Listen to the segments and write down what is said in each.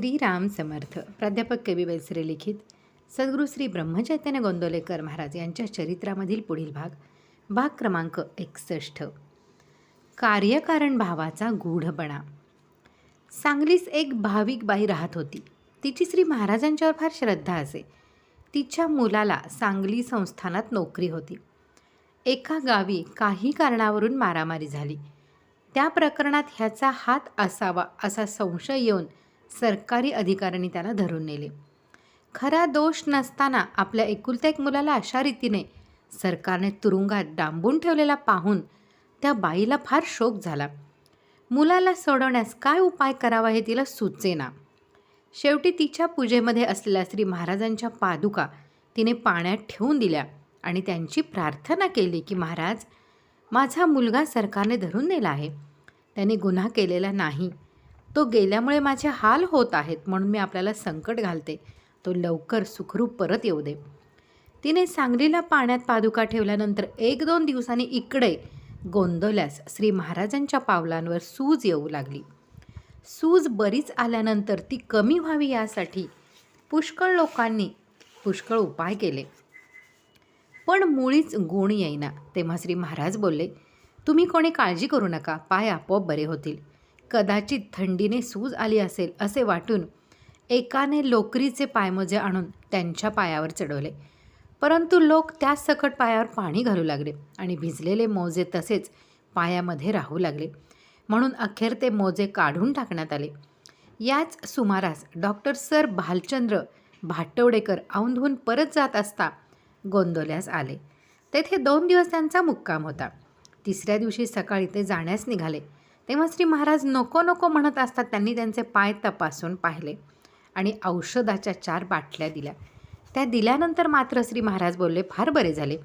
श्रीराम समर्थ प्राध्यापक के बी लिखित सद्गुरू श्री ब्रह्मचैतन्य गोंदवलेकर महाराज यांच्या चरित्रामधील पुढील भाग भाग क्रमांक एकसष्ट. कार्यकारण भावाचा गूढपणा. सांगलीस एक भाविक बाई राहत होती. तिची श्री महाराजांच्यावर फार श्रद्धा असे. तिच्या मुलाला सांगली संस्थानात नोकरी होती. एका गावी काही कारणावरून मारामारी झाली. त्या प्रकरणात ह्याचा हात असावा असा संशय येऊन सरकारी अधिकाऱ्यांनी त्याला धरून नेले. खरा दोष नसताना आपल्या एकुलत्या एक मुलाला अशा रीतीने सरकारने तुरुंगात डांबून ठेवलेला पाहून त्या बाईला फार शोक झाला. मुलाला सोडवण्यास काय उपाय करावा हे तिला सुचेना. शेवटी तिच्या पूजेमध्ये असलेल्या श्री महाराजांच्या पादुका तिने पाण्यात ठेवून दिल्या आणि त्यांची प्रार्थना केली की महाराज माझा मुलगा सरकारने धरून नेला आहे. त्याने गुन्हा केलेला नाही. तो गेल्यामुळे माझे हाल होत आहेत म्हणून मी आपल्याला संकट घालते. तो लवकर सुखरूप परत येऊ दे. तिने सांगलीला पाण्यात पादुका ठेवल्यानंतर एक दोन दिवसांनी इकडे गोंदवल्यास श्री महाराजांच्या पावलांवर सूज येऊ लागली. सूज बरीच आल्यानंतर ती कमी व्हावी यासाठी पुष्कळ लोकांनी पुष्कळ उपाय केले. पण मुळीच गुण येईना तेव्हा श्री महाराज बोलले तुम्ही कोणी काळजी करू नका पाय आपोआप बरे होतील. कदाचित थंडीने सूज आली असेल असे वाटून एकाने लोकरीचे पायमोजे आणून त्यांच्या पायावर चढवले. परंतु लोक त्याच सकट पायावर पाणी घालू लागले आणि भिजलेले मोजे तसेच पायामध्ये राहू लागले. म्हणून अखेर ते मोजे काढून टाकण्यात आले. याच सुमारास डॉक्टर सर भालचंद्र भाटवडेकर औंधून परत जात असता गोंदवल्यास आले. तेथे दोन दिवस त्यांचा मुक्काम होता. तिसऱ्या दिवशी सकाळी ते जाण्यास निघाले. तेव्हा श्री महाराज नको नको म्हणत असतात. त्यांनी त्यांचे पाय तपासून पाहिले आणि औषधाच्या चार बाटल्या दिल्या. त्या दिल्यानंतर मात्र श्री महाराज बोलले फार बरे झाले.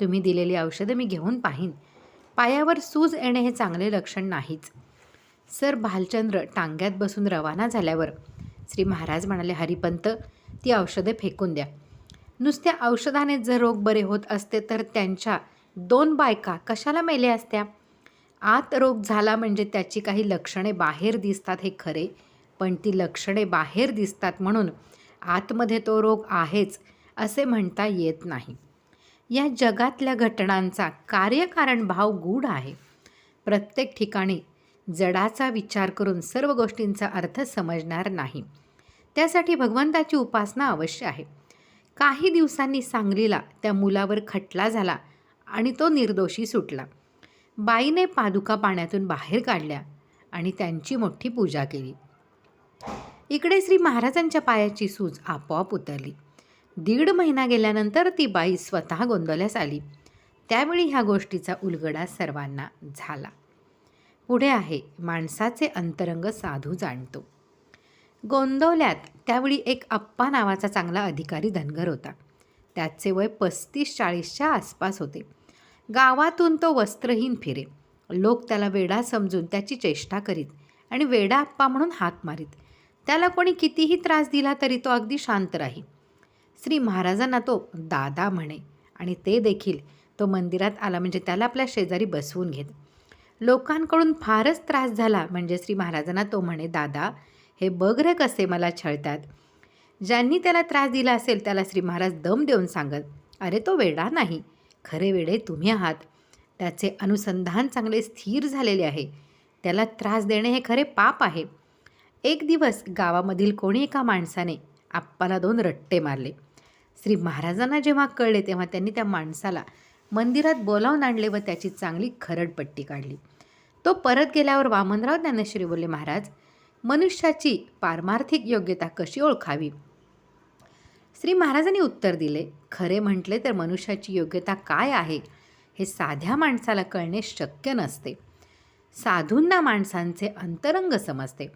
तुम्ही दिलेली औषधं मी घेऊन पाहीन. पायावर सूज येणे हे चांगले लक्षण नाहीच. सर भालचंद्र टांग्यात बसून रवाना झाल्यावर श्री महाराज म्हणाले हरिपंत ती औषधे फेकून द्या. नुसत्या औषधाने जर रोग बरे होत असते तर त्यांच्या दोन बायका कशाला मेल्या असत्या? आत रोग झाला म्हणजे त्याची काही लक्षणे बाहेर दिसतात हे खरे पण ती लक्षणे बाहेर दिसतात म्हणून आतमध्ये तो रोग आहेच असे म्हणता येत नाही. या जगातल्या घटनांचा कार्यकारण भाव गूढ आहे. प्रत्येक ठिकाणी जडाचा विचार करून सर्व गोष्टींचा अर्थ समजणार नाही. त्यासाठी भगवंताची उपासना अवश्य आहे. काही दिवसांनी सांगलीला त्या मुलावर खटला झाला आणि तो निर्दोषी सुटला. बाईने पादुका पाण्यातून बाहेर काढल्या आणि त्यांची मोठी पूजा केली. इकडे श्री महाराजांच्या पायाची सूज आपोआप उतरली. दीड महिना गेल्यानंतर ती बाई स्वतः गोंदवल्यास आली. त्यावेळी ह्या गोष्टीचा उलगडा सर्वांना झाला. पुढे आहे माणसाचे अंतरंग साधू जाणतो. गोंदवल्यात त्यावेळी एक अप्पा नावाचा चांगला अधिकारी धनगर होता. त्याचे वय पस्तीस चाळीसच्या आसपास होते. गावातून तो वस्त्रहीन फिरे. लोक त्याला वेडा समजून त्याची चेष्टा करीत आणि वेडा आप्पा म्हणून हाक मारीत. त्याला कोणी कितीही त्रास दिला तरी तो अगदी शांत राही. श्री महाराजांना तो दादा म्हणे आणि ते देखील तो मंदिरात आला म्हणजे त्याला आपल्या शेजारी बसवून घेत. लोकांकडून फारच त्रास झाला म्हणजे श्री महाराजांना तो म्हणे दादा हे बघ रे कसे मला छळतात? ज्यांनी त्याला त्रास दिला असेल त्याला श्री महाराज दम देऊन सांगत अरे तो वेडा नाही. खरे वेडे तुम्ही आहात. त्याचे अनुसंधान चांगले स्थिर झालेले आहे. त्याला त्रास देणे हे खरे पाप आहे. एक दिवस गावामधील कोणी एका माणसाने आप्पाला दोन रट्टे मारले. श्री महाराजांना जेव्हा कळले तेव्हा त्यांनी त्या माणसाला मंदिरात बोलावून आणले व त्याची चांगली खरडपट्टी काढली. तो परत गेल्यावर वामनराव ज्ञानेश्वरी बोलले महाराज मनुष्याची पारमार्थिक योग्यता कशी ओळखावी? श्री महाराजांनी उत्तर दिले खरे म्हटले तर मनुष्याची योग्यता काय आहे? हे साध्या माणसाला कळणे शक्य नसते. साधूंना माणसांचे अंतरंग समजते.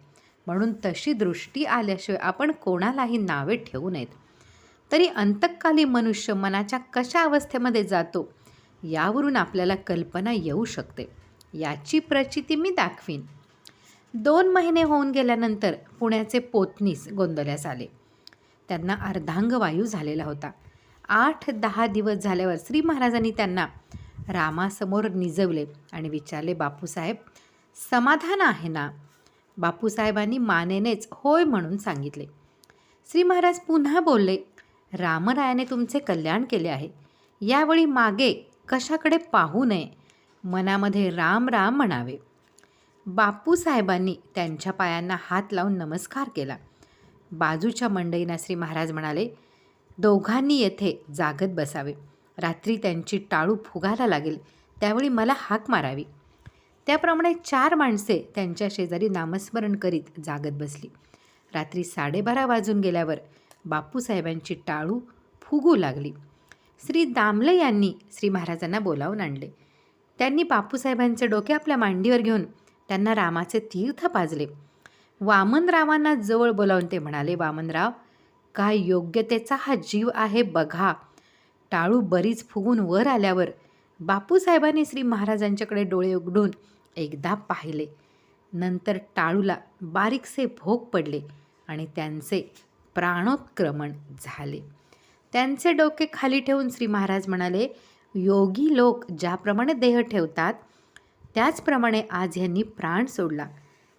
म्हणून तशी दृष्टी आल्याशिवाय आपण कोणालाही नावे ठेवू नयेत. तरी अंतकाली मनुष्य मनाच्या कशा अवस्थेमध्ये जातो यावरून आपल्याला कल्पना येऊ शकते. याची प्रचिती मी दाखवीन. दोन महिने होऊन गेल्यानंतर पुण्याचे पोतनीस गोंदल्यास आले. त्यांना अर्धांगवायू झालेला होता. आठ दहा दिवस झाल्यावर श्री महाराजांनी त्यांना रामासमोर निजवले आणि विचारले बापूसाहेब समाधान आहे ना? बापूसाहेबांनी मानेनेच होय म्हणून सांगितले. श्री महाराज पुन्हा बोलले रामरायाने तुमचे कल्याण केले आहे. यावेळी मागे कशाकडे पाहू नये? मनामध्ये राम राम म्हणावे. बापूसाहेबांनी त्यांच्या पायांना हात लावून नमस्कार केला. बाजूच्या मंडईना श्री महाराज म्हणाले दोघांनी येथे जागत बसावे. रात्री त्यांची टाळू फुगायला लागेल. त्यावेळी मला हाक मारावी. त्याप्रमाणे चार माणसे त्यांच्या शेजारी नामस्मरण करीत जागत बसली. रात्री साडेबारा वाजून गेल्यावर बापूसाहेबांची टाळू फुगू लागली. श्री दामले यांनी श्री महाराजांना बोलावून आणले. त्यांनी बापूसाहेबांचे डोके आपल्या मांडीवर घेऊन त्यांना रामाचे तीर्थ पाजले. वामनरावांना जवळ बोलावून ते म्हणाले वामनराव काय योग्यतेचा हा जीव आहे बघा. टाळू बरीच फुगून वर आल्यावर बापूसाहेबांनी श्री महाराजांच्याकडे डोळे उघडून एकदा पाहिले. नंतर टाळूला बारीकसे भोग पडले आणि त्यांचे प्राणोत्क्रमण झाले. त्यांचे डोके खाली ठेवून श्री महाराज म्हणाले योगी लोक ज्याप्रमाणे देह ठेवतात त्याचप्रमाणे आज यांनी प्राण सोडला.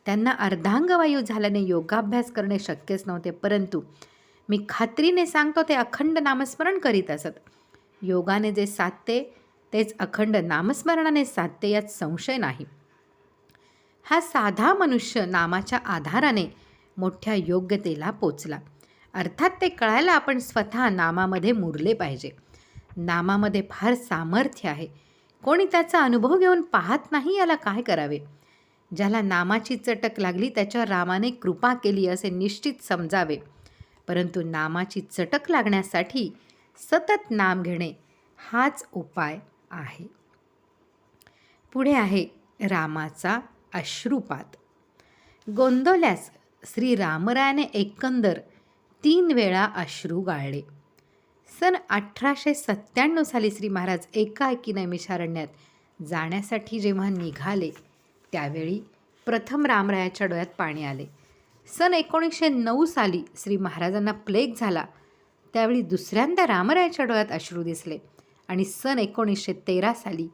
त्यांना अर्धांगवायू झाल्याने योगाभ्यास करणे शक्यच नव्हते परंतु मी खात्रीने सांगतो ते अखंड नामस्मरण करीत असत. योगाने जे साधते तेच अखंड नामस्मरणाने साधते यात संशय नाही. हा साधा मनुष्य नामाच्या आधाराने मोठ्या योग्यतेला पोचला. अर्थात ते कळायला आपण स्वतः नामामध्ये मुरले पाहिजे. नामामध्ये फार सामर्थ्य आहे. कोणी त्याचा अनुभव घेऊन पाहत नाही याला काय करावे? ज्याला नामाची चटक लागली त्याच्यावर रामाने कृपा केली असे निश्चित समजावे. परंतु नामाची चटक लागण्यासाठी सतत नाम घेणे हाच उपाय आहे. पुढे आहे रामाचा अश्रुपात. गोंदवल्यास श्री रामरायाने एकंदर तीन वेळा अश्रू गाळले. सन अठराशे सत्त्याण्णव साली श्री महाराज एकाएकी नैमिषारण्यात जाण्यासाठी जेव्हा निघाले त्यावेळी प्रथम रामरायाच्या डोळ्यात पाणी आले. सन एकोणीसशे नऊ साली श्री महाराजांना प्लेग झाला. त्यावेळी दुसऱ्यांदा रामरायाच्या डोळ्यात अश्रू दिसले आणि सन एकोणीसशे तेरा साली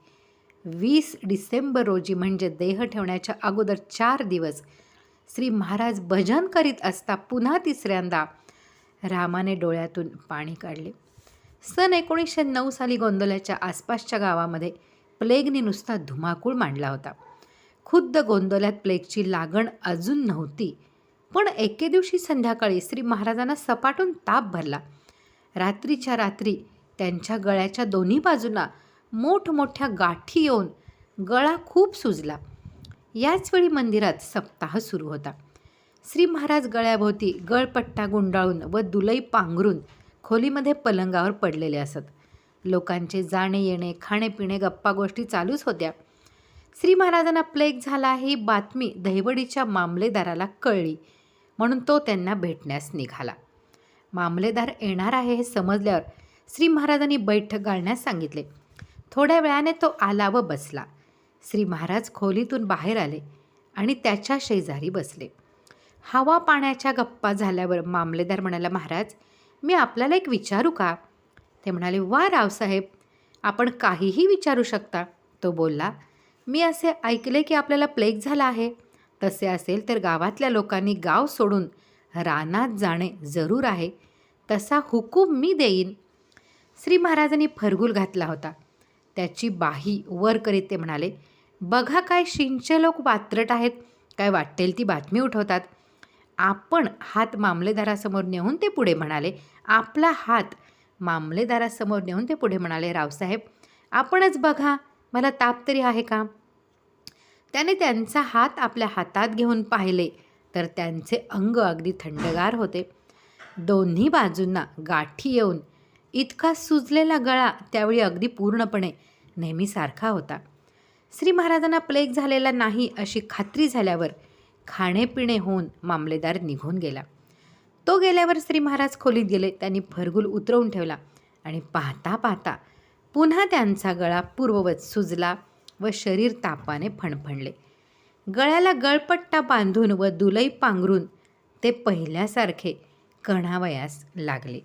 वीस डिसेंबर रोजी म्हणजे देह ठेवण्याच्या अगोदर चार दिवस श्री महाराज भजन करीत असता पुन्हा तिसऱ्यांदा रामाने डोळ्यातून पाणी काढले. सन एकोणीसशे नऊ साली गोंदोल्याच्या आसपासच्या गावामध्ये प्लेगने नुसता धुमाकूळ मांडला होता. खुद्द गोंदवल्यात प्लेगची लागण अजून नव्हती. पण एके दिवशी संध्याकाळी श्री महाराजांना सपाटून ताप भरला. रात्रीच्या रात्री त्यांच्या गळ्याच्या दोन्ही बाजूंना मोठमोठ्या गाठी येऊन गळा खूप सुजला. याचवेळी मंदिरात सप्ताह सुरू होता. श्री महाराज गळ्याभोवती गळपट्टा गुंडाळून व दुलई पांघरून खोलीमध्ये पलंगावर पडलेले असत. लोकांचे जाणे येणे खाणेपिणे गप्पा गोष्टी चालूच होत्या. श्री महाराजांना प्लेग झाला ही बातमी दहिवडीच्या मामलेदाराला कळली. म्हणून तो त्यांना भेटण्यास निघाला. मामलेदार येणार आहे हे समजल्यावर श्री महाराजांनी बैठक घालण्यास सांगितले. थोड्या वेळाने तो आला व बसला. श्री महाराज खोलीतून बाहेर आले आणि त्याच्या शेजारी बसले. हवा पाण्याच्या गप्पा झाल्यावर मामलेदार म्हणाला महाराज मी आपल्याला एक विचारू का? ते म्हणाले वा रावसाहेब आपण काहीही विचारू शकता. तो बोलला मी असे ऐकले की आपल्याला प्लेग झाला आहे. तसे असेल तर गावातल्या लोकांनी गाव सोडून रानात जाणे जरूर आहे. तसा हुकूम मी देईन. श्री महाराजांनी फरगुल घातला होता. त्याची बाही वर करीत ते म्हणाले बघा काय शिंचे लोक वात्रट आहेत. काय वाटेल ती बातमी उठवतात. आपण हात मामलेदारासमोर नेऊन ते पुढे म्हणाले. आपला हात मामलेदारासमोर नेऊन ते पुढे म्हणाले रावसाहेब. आपणच बघा. मला ताप तरी आहे का? त्याने त्यांचा हात आपल्या हातात घेऊन पाहिले तर त्यांचे अंग अगदी थंडगार होते. दोन्ही बाजूंना गाठी येऊन इतका सुजलेला गळा त्यावेळी अगदी पूर्णपणे नेहमीसारखा होता. श्री महाराजांना प्लेग झालेला नाही अशी खात्री झाल्यावर खाणेपिणे होऊन मामलेदार निघून गेला. तो गेल्यावर श्री महाराज खोलीत गेले त्यांनी फरगुल उतरवून ठेवला आणि पाहता पाहता पुन्हा त्यांचा गळा पूर्ववत सुजला व शरीर तापाने फणफणले. गळ्याला गळपट्टा बांधून व दुलई पांघरून ते पहिल्यासारखे कणावयास लागले.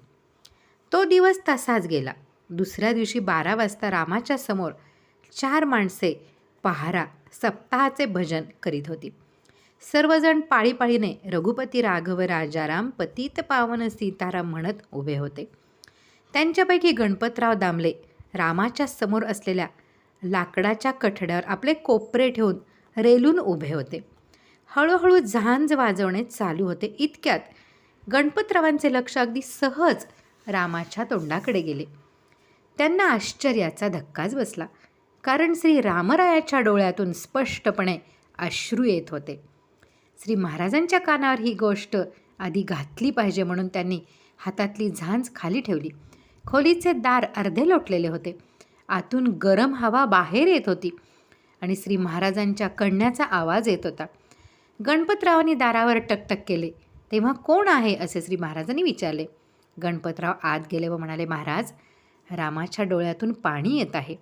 तो दिवस तसाच गेला. दुसऱ्या दिवशी बारा वाजता रामाच्या समोर चार माणसे पहारा सप्ताहाचे भजन करीत होती. सर्वजण पाळीपाळीने रघुपती राघव राजाराम पतित पावन सीताराम म्हणत उभे होते. त्यांच्यापैकी गणपतराव दामले रामाच्या समोर असलेल्या लाकडाच्या कठड्यावर आपले कोपरे ठेवून रेलून उभे होते. हळूहळू झांज वाजवणे चालू होते. इतक्यात गणपतरावांचे लक्ष अगदी सहज रामाच्या तोंडाकडे गेले. त्यांना आश्चर्याचा धक्काच बसला. कारण श्री रामरायाच्या डोळ्यातून स्पष्टपणे अश्रू येत होते. श्री महाराजांच्या कानावर ही गोष्ट आधी घातली पाहिजे म्हणून त्यांनी हातातली झांज खाली ठेवली. खोलीचे दार अर्धे लोटलेले होते. आतून गरम हवा बाहेर येत होती आणि श्री महाराजांच्या कणण्याचा आवाज येत होता. गणपतरावांनी दारावर टकटक केले. तेव्हा कोण आहे असे श्री महाराजांनी विचारले. गणपतराव आत गेले व म्हणाले महाराज रामाच्या डोळ्यातून पाणी येत आहे.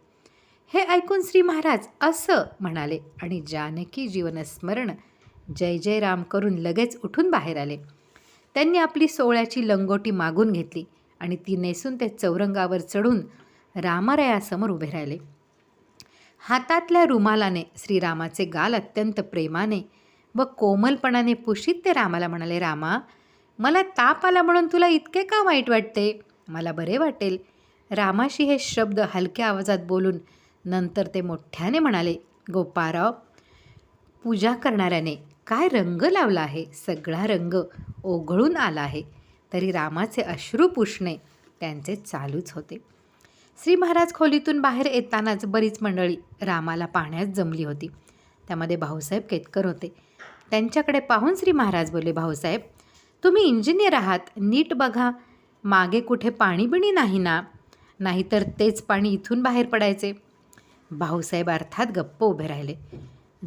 हे ऐकून श्री महाराज असं म्हणाले आणि जानकी जीवनस्मरण जय जय राम करून लगेच उठून बाहेर आले. त्यांनी आपली सोहळ्याची लंगोटी मागून घेतली. आणि ती नेसून ते चौरंगावर चढून रामारायासमोर उभे राहिले. हातातल्या रुमालाने श्रीरामाचे गाल अत्यंत प्रेमाने व कोमलपणाने पुशीत ते रामाला म्हणाले रामा मला ताप आला म्हणून तुला इतके का वाईट वाटते? मला बरे वाटेल. रामाशी हे शब्द हलक्या आवाजात बोलून नंतर ते मोठ्याने म्हणाले गोपाराव पूजा करणाऱ्याने काय रंग लावला आहे? सगळा रंग ओघळून आला आहे. तरी रामाचे अश्रू पुसणे त्यांचे चालूच होते. श्री महाराज खोलीतून बाहेर येतानाच बरीच मंडळी रामाला पाहण्यास जमली होती. त्यामध्ये भाऊसाहेब केतकर होते. त्यांच्याकडे पाहून श्री महाराज बोलले भाऊसाहेब तुम्ही इंजिनियर आहात. नीट बघा. मागे कुठे पाणी बिणी नाही ना? नाहीतर तेच पाणी इथून बाहेर पडायचे. भाऊसाहेब अर्थात गप्प उभे राहिले.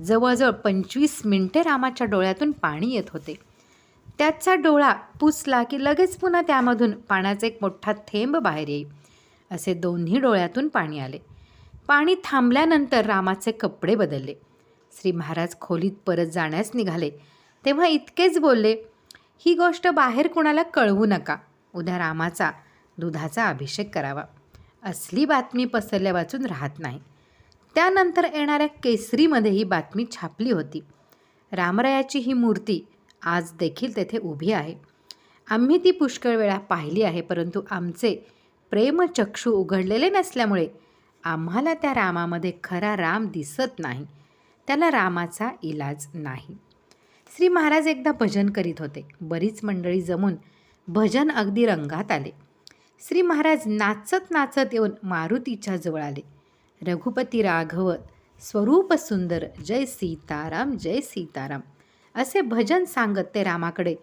जवळजवळ पंचवीस मिनटे रामाच्या डोळ्यातून पाणी येत होते. त्याचा डोळा पुसला की लगेच पुन्हा त्यामधून पाण्याचा एक मोठा थेंब बाहेर येईल असे दोन्ही डोळ्यातून पाणी आले. पाणी थांबल्यानंतर रामाचे कपडे बदलले. श्री महाराज खोलीत परत जाण्यास निघाले. तेव्हा इतकेच बोलले ही गोष्ट बाहेर कुणाला कळवू नका. उद्या रामाचा दुधाचा अभिषेक करावा. असली बातमी पसरल्या वाचून राहत नाही. त्यानंतर येणाऱ्या केसरीमध्ये ही बातमी छापली होती. रामरायाची ही मूर्ती आज देखील तेथे उभी आहे. आम्ही ती पुष्कळ वेळा पाहिली आहे परंतु आमचे प्रेमचक्षू उघडलेले नसल्यामुळे आम्हाला त्या रामामध्ये खरा राम दिसत नाही. त्याला रामाचा इलाज नाही. श्री महाराज एकदा भजन करीत होते. बरीच मंडळी जमून भजन अगदी रंगात आले. श्री महाराज नाचत नाचत येऊन मारुतीच्या जवळ आले. रघुपती राघव स्वरूप सुंदर जय सीताराम जय सीताराम. असे भजन सांगत ते रामाकडे.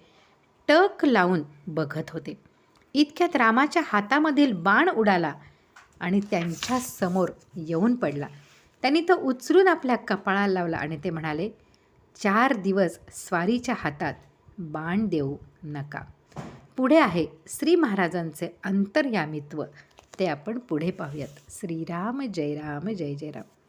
टक लावून बघत होते. इतक्यात रामाच्या हातामधील बाण उडाला आणि त्यांच्यासमोर येऊन पडला. त्यांनी तो उचलून आपल्या कपाळाला लावला आणि ते म्हणाले चार दिवस स्वारीच्या हातात बाण देऊ नका. पुढे आहे श्री महाराजांचे अंतर्यामित्व. ते आपण पुढे पाहूयात. श्रीराम जय राम जय जय राम.